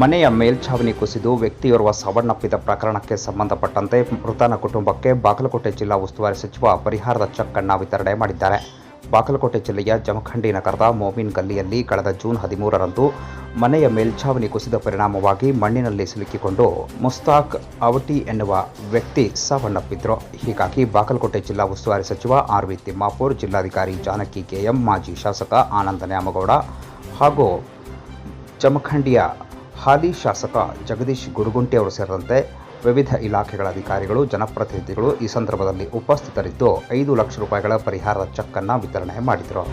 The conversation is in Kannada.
ಮನೆಯ ಮೇಲ್ಛಾವಣಿ ಕುಸಿದು ವ್ಯಕ್ತಿಯೋರ್ವ ಸಾವನ್ನಪ್ಪಿದ ಪ್ರಕರಣಕ್ಕೆ ಸಂಬಂಧಪಟ್ಟಂತೆ ಮೃತನ ಕುಟುಂಬಕ್ಕೆ ಬಾಗಲಕೋಟೆ ಜಿಲ್ಲಾ ಉಸ್ತುವಾರಿ ಸಚಿವ ಪರಿಹಾರದ ಚೆಕ್ ಅನ್ನ ವಿತರಣೆ ಮಾಡಿದ್ದಾರೆ. ಬಾಗಲಕೋಟೆ ಜಿಲ್ಲೆಯ ಜಮಖಂಡಿ ನಗರದ ಮೋಮಿನ್ ಗಲ್ಲಿಯಲ್ಲಿ ಕಳೆದ ಜೂನ್ ಹದಿಮೂರರಂದು ಮನೆಯ ಮೇಲ್ಛಾವಣಿ ಕುಸಿದ ಪರಿಣಾಮವಾಗಿ ಮಣ್ಣಿನಲ್ಲಿ ಸಿಲುಕಿಕೊಂಡು ಮುಸ್ತಾಕ್ ಅವಟಿ ಎನ್ನುವ ವ್ಯಕ್ತಿ ಸಾವನ್ನಪ್ಪಿದ್ರು ಹೀಗಾಗಿ ಬಾಗಲಕೋಟೆ ಜಿಲ್ಲಾ ಉಸ್ತುವಾರಿ ಸಚಿವ ಆರ್ ವಿ ತಿಮ್ಮಾಪುರ್, ಜಿಲ್ಲಾಧಿಕಾರಿ ಜಾನಕಿ ಕೆಎಂ ಮಾಜಿ ಶಾಸಕ ಆನಂದ ನ್ಯಾಮಗೌಡ ಹಾಗೂ ಜಮಖಂಡಿಯ ಹಾಲಿ ಶಾಸಕ ಜಗದೀಶ್ ಗುರುಗುಂಟಿ ಅವರು ಸೇರಿದಂತೆ ವಿವಿಧ ಇಲಾಖೆಗಳ ಅಧಿಕಾರಿಗಳು, ಜನಪ್ರತಿನಿಧಿಗಳು ಈ ಸಂದರ್ಭದಲ್ಲಿ ಉಪಸ್ಥಿತರಿದ್ದು ಐದು ಲಕ್ಷ ರೂಪಾಯಿಗಳ ಪರಿಹಾರದ ಚೆಕ್ ಅನ್ನು ವಿತರಣೆ ಮಾಡಿದರು.